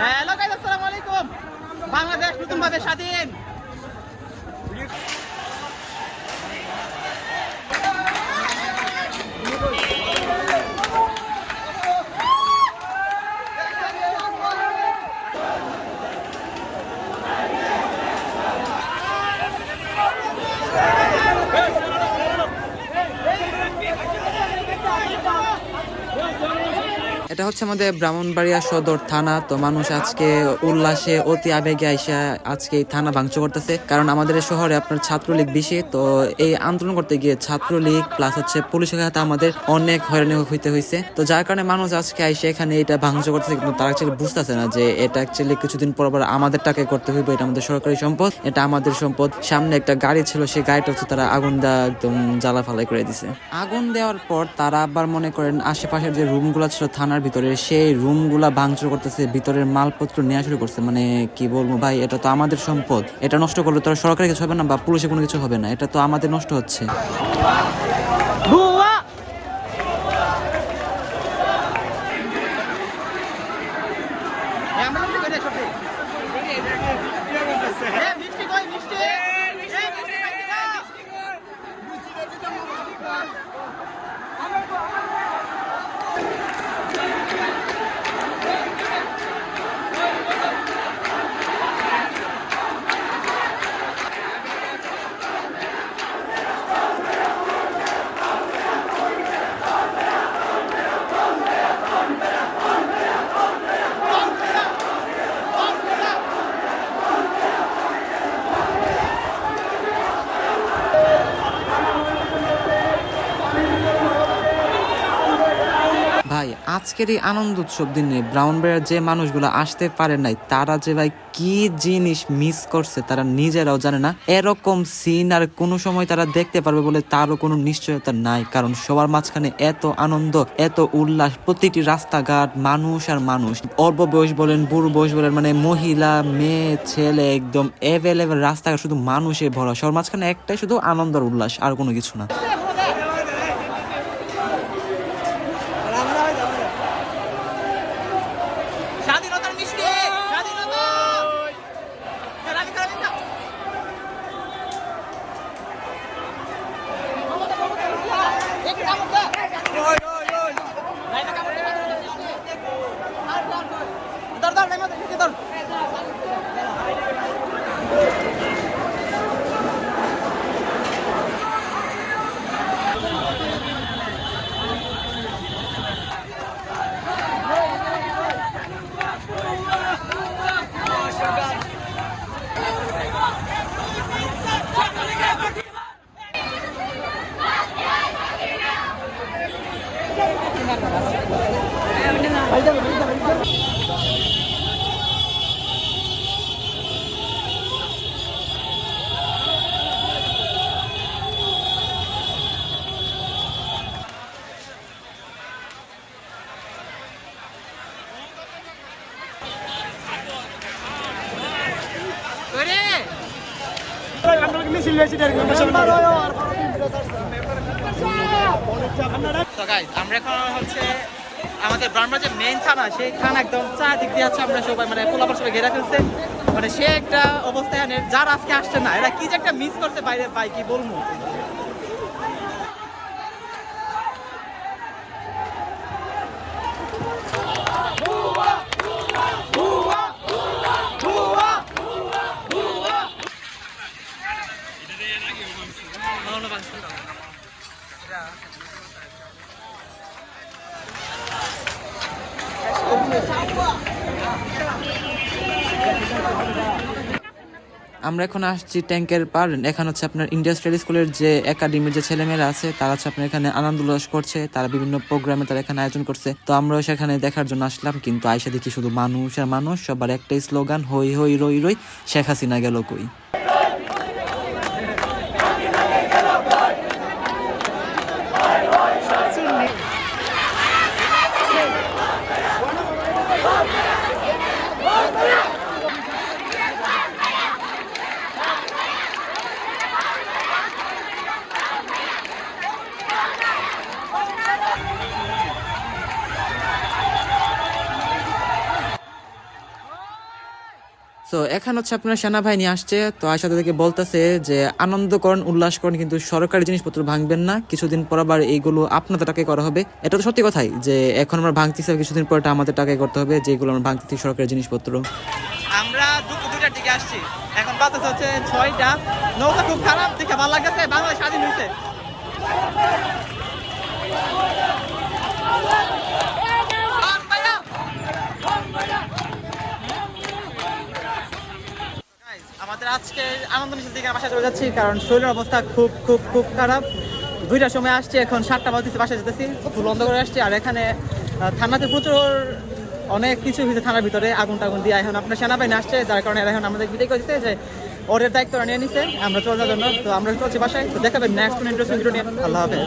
Hello guys আসসালামু আলাইকুম। বাংলাদেশ নতুনভাবে স্বাধীন। এটা হচ্ছে আমাদের ব্রাহ্মণবাড়িয়া সদর থানা। তো মানুষ আজকে উল্লাসে অতি আবেগে আইসা আজকে এই থানা ভাঙচুর করতেছে। কারণ আমাদের শহরে আপনার ছাত্রলীগ বেশি, তো এই আন্দোলন করতে গিয়ে ছাত্রলীগ প্লাস হচ্ছে পুলিশের হাতে আমাদের অনেক হয়রানি হইতে হয়েছে তো যার কারণে মানুষ আজকে আইসে এখানে এটা ভাঙচুর করতেছে, কিন্তু তারা অ্যাকচুয়ালি বুঝতেছে না যে এটা অ্যাকচুয়ালি কিছুদিন পর পর আমাদের টাকায় করতে হইবে, এটা আমাদের সরকারি সম্পদ, এটা আমাদের সম্পদ। সামনে একটা গাড়ি ছিল, সেই গাড়িটা হচ্ছে তারা আগুন দেওয়া একদম জ্বালা ফালাই করে দিছে। আগুন দেওয়ার পর তারা আবার মনে করেন আশেপাশের যে রুমগুলো ছিল, থানার ভিতরে সেই রুমগুলা ভাঙচুর করতেছে, ভিতরের মালপত্র নেওয়া শুরু করছে। মানে কি বলব ভাই, এটা তো আমাদের সম্পদ। এটা নষ্ট করলে তো সরকারের কিছু হবে না বা পুলিশের কোনো কিছু হবে না। এটা তো আমাদের নষ্ট হচ্ছে। আজকের এই আনন্দ উৎসব দিনে ব্রাউনবেড়ার যে মানুষগুলো আসতে পারে নাই, তারা যে ভাই কি জিনিস মিস করছে তারা নিজেরাও জানে না। এরকম সিন আর কোনো সময় তারা দেখতে পারবে বলে তারও কোনো নিশ্চয়তা নাই, কারণ সবার মাঝখানে এত আনন্দ, এত উল্লাস, প্রতিটি রাস্তাঘাট মানুষ আর মানুষ। অল্প বয়স বলেন, বুড়ো বয়স বলেন মানে মহিলা, মেয়ে, ছেলে, একদম অ্যাভেলেবেল রাস্তাঘাট শুধু মানুষে ভরা সবার মাঝখানে একটাই শুধু আনন্দ আর উল্লাস, আর কোনো কিছু না। আমাদের ব্রাহ্মণ যে মেইন থানা সেই থানা একদম চারদিক দিয়ে আছে, আমরা সবাই মানে পোলাপার সবাই ঘেরা ফেলছে। মানে সে একটা অবস্থায় যার আজকে আসছে না, এরা কি যে একটা মিস করছে বাইরে, ভাই, কি বলব? আমরা এখন আসছি ট্যাঙ্কের পার। এখানে হচ্ছে আপনার ইন্ডাস্ট্রিয়াল স্কুলের যে একাডেমির যে ছেলেমেয়েরা আছে, তারা হচ্ছে আপনার এখানে আনন্দ উল্লাস করছে। তারা বিভিন্ন প্রোগ্রামে তারা এখানে আয়োজন করছে। তো আমরাও সেখানে দেখার জন্য আসলাম, কিন্তু আয়সা দেখি শুধু মানুষ আর মানুষ, সবার একটাই স্লোগান হই হই, রই রই। শেখ হাসিনা গেল কই? তো এখন হচ্ছে আপনার সেনাবাহিনী আসছে, তো আয়সা তাদেরকে বলতেছে যে আনন্দ করেন উল্লাস করেন কিন্তু সরকারি জিনিসপত্র ভাঙবেন না। কিছুদিন পর আবার এইগুলো আপনাদের টাকায় করা হবে। এটা তো সত্যি কথাই যে এখন আমরা ভাঙতেছি কিছুদিন পর আমাদের টাকায় করতে হবে, যেগুলো আমরা ভাঙতেছি সরকারি জিনিসপত্র। আমরা দুটার দিকে আসছি। এখন বাতাস হচ্ছে ছয়টা। নৌকা খুব খারাপ, দেখে ভালো লাগছে বাংলাদেশ স্বাধীন হয়েছে আমাদের আজকে আনন্দ মিছিল থেকে চলে যাচ্ছি, কারণ শরীরের অবস্থা খুব খুব খুব খারাপ। দুইটার সময় আসছি, এখন সাতটা বাসায় যেতেছি ফুল বন্ধ করে আসছি, আর এখানে থানাতে প্রচুর অনেক কিছু হয়েছে থানার ভিতরে, আগুন টাগুন দিয়ে। এখন আপনার সেনাবাহিনী আসছে, যার কারণে এখন আমাদের বিদায় যে ওদের দায়িত্ব নিয়ে নিছে, আমরা চলে যাওয়ার জন্য। তো আমরা চলছি বাসায়, তো দেখাবেন নেক্সট ইন্টারেস্টিং ভিডিও নিয়ে। আল্লাহ হাফেজ।